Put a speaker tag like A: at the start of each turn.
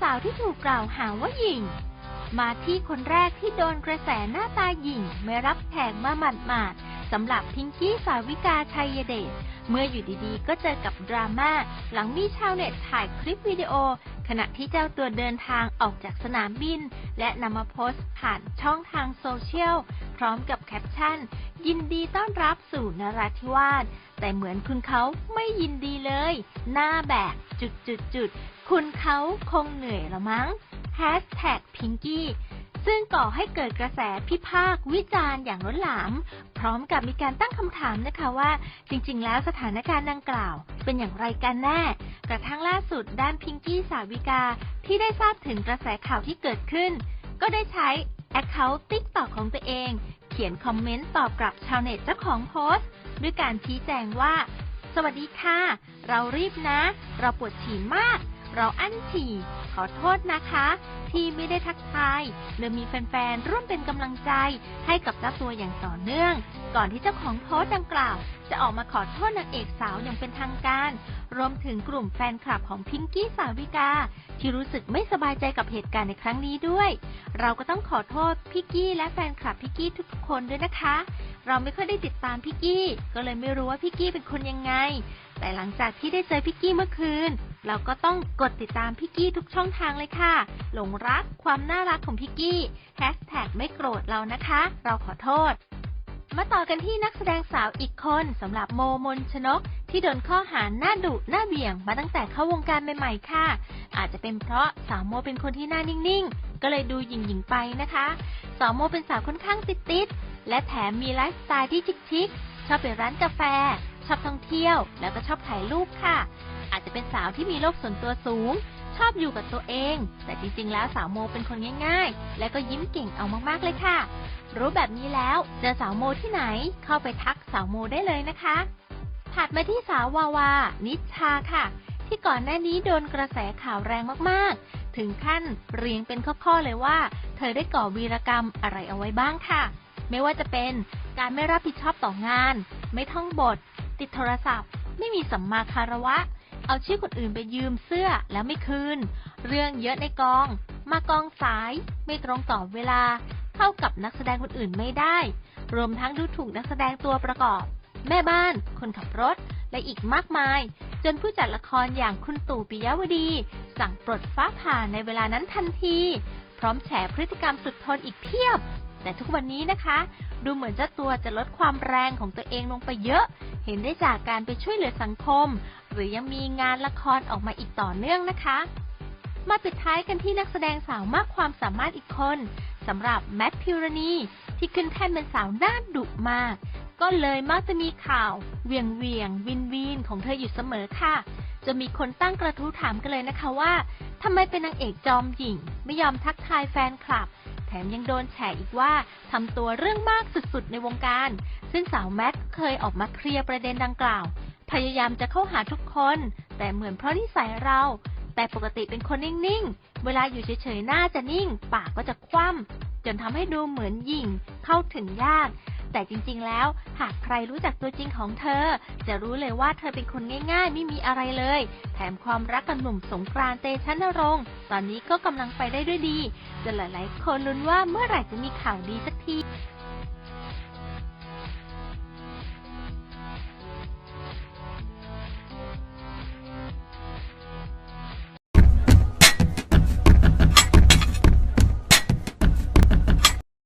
A: สาวที่ถูกกล่าวหาว่าหญิงมาที่คนแรกที่โดนกระแสหน้าตาหญิงไม่รับแขกมาหมาดๆ สำหรับพิงกี้สาวิกาชัยเดช เมื่ออยู่ดีๆ ก็เจอกับดราม่าหลังมีชาวเน็ตถ่ายคลิปวิดีโอ ขณะที่เจ้าตัวเดินทางออกจากสนามบิน และนำมาโพสต์ผ่านช่องทางโซเชียล พร้อมกับแคปชั่น ยินดีต้อนรับสู่นราธิวาสแต่เหมือนคุณเขาไม่ยินดีเลย หน้าแบบจุดจุดจุดๆคุณเขาคงเหนื่อยละมั้งแฮชแท็กพิงกี้ ซึ่งก่อให้เกิดกระแสพิพากษ์วิจารณ์อย่างล้นหลาม พร้อมกับมีการตั้งคำถามนะคะว่า จริง ๆ แล้วสถานการณ์ดังกล่าว เป็นอย่างไรกันแน่ กระทั่งล่าสุดด้านพิงกี้สาวิกา ที่ได้ทราบถึงกระแสข่าวที่เกิดขึ้น ก็ได้ใช้ Account TikTok ของตัวเอง เขียนคอมเมนต์ตอบกลับชาวเน็ตเจ้าของโพสต์ ด้วยการชี้แจงว่า สวัสดีค่ะ เรารีบนะ เราปวดฉี่มาก เราอั้นฉี่ ขอโทษนะคะ ที่ไม่ได้ทักทายเลยมีแฟนๆ ร่วมเป็นกำลังใจให้กับเจ้าตัวอย่างต่อเนื่อง ก่อนที่เจ้าของโพสต์ดังกล่าว จะออกมาขอโทษนางเอกสาวอย่างเป็นทางการ รวมถึงกลุ่มแฟนคลับของพิงกี้สาวิกา ที่รู้สึกไม่สบายใจกับเหตุการณ์ในครั้งนี้ด้วย เราก็ต้องขอโทษพี่กี้และแฟนคลับพี่กี้ทุกๆคนด้วยนะคะ เราไม่ค่อยได้ติดตามพี่กี้ ก็เลยไม่รู้ว่าพี่กี้เป็นคนยังไง แต่หลังจากที่ได้เจอพี่กี้เมื่อคืน เราก็ต้องกดติดตามพี่กี้ทุกช่องทางเลยค่ะ หลงรักความน่ารักของพี่กี้แฮชแท็กไม่โกรธเรานะคะ เราขอโทษมาต่อกันที่นักแสดงสาวอีกคนสำหรับโมมนชนก ที่โดนข้อหาหน้าดุหน้าเบี่ยงมาตั้งแต่เข้าวงการใหม่ๆค่ะ อาจจะเป็นเพราะสาวโมเป็นคนที่หน้านิ่งๆ ก็เลยดูหยิ่งๆไปนะคะ สาวโมเป็นสาวค่อนข้างติดๆ และแถมมีไลฟ์สไตล์ที่ชิคๆชอบไปร้านกาแฟ ชอบท่องเที่ยว แล้วก็ชอบถ่ายรูปค่ะ อาจจะเป็นสาวที่มีโลกส่วนตัวสูง ชอบอยู่กับตัวเอง แต่จริงๆ แล้วสาวโมเป็นคนง่าย ๆ และก็ยิ้มเก่งเอามากๆเลยค่ะ รู้แบบนี้แล้วเจอสาวโมที่ไหนเข้าไปทักสาวโมได้เลยนะคะ ถัดมาที่สาววาวา นิชาค่ะ ที่ก่อนหน้านี้โดนกระแสข่าวแรงมากๆ ถึงขั้นเรียงเป็นข้อๆเลยว่า เธอได้ก่อวีรกรรมอะไรเอาไว้บ้างค่ะ ไม่ว่าจะเป็นการไม่รับผิดชอบต่องาน ไม่ท่องบท ติดโทรศัพท์ ไม่มีสัมมาคารวะ เอาชื่อคนอื่นไปยืมเสื้อแล้วไม่คืน เรื่องเยอะในกอง มากองสาย ไม่ตรงต่อเวลา เข้ากับนักแสดงคนอื่นไม่ได้ รวมทั้งดูถูกนักแสดงตัวประกอบ แม่บ้าน คนขับรถ และอีกมากมาย จนผู้จัดละครอย่างคุณตู่ปิยวดี สั่งปลดฟ้าผ่าในเวลานั้นทันที พร้อมแฉพฤติกรรมสุดทนอีกเพียบ แต่ทุกวันนี้นะคะ ดูเหมือนเจ้าตัวจะลดความแรงของตัวเองลงไปเยอะ เห็นได้จากการไปช่วยเหลือสังคม หรือยังมีงานละครออกมาอีกต่อเนื่องนะคะ มาปิดท้ายกันที่นักแสดงสาวมากความสามารถอีกคนสำหรับแมทพิวรณีที่ขึ้นแท่นเป็นสาวหน้าดุมาก ก็เลยมักจะมีข่าวเวียงเวียงวินวินของเธออยู่เสมอค่ะ จะมีคนตั้งกระทู้ถามกันเลยนะคะว่าทำไมเป็นนางเอกจอมหญิง ไม่ยอมทักทายแฟนคลับ แถมยังโดนแฉอีกว่าทำตัวเรื่องมากสุดๆในวงการ ซึ่งสาวแมทเคยออกมาเคลียร์ประเด็นดังกล่าว พยายามจะเข้าหาทุกคน แต่เหมือนเพราะนิสัยเรา แต่ปกติเป็นคนนิ่งๆ เวลาอยู่เฉยๆหน้าจะนิ่ง ปากก็จะคว่ำจนทำให้ดูเหมือนหยิ่งเข้าถึงยาก แต่จริงๆแล้ว หากใครรู้จักตัวจริงของเธอ จะรู้เลยว่าเธอเป็นคนง่ายๆ ไม่มีอะไรเลย แถมความรักกับหนุ่มสงกรานต์เตชะนรงค์ตอนนี้ก็กำลังไปได้ด้วยดีจนหลายๆคนลุ้นว่าเมื่อไหร่จะมีข่าวดีสักที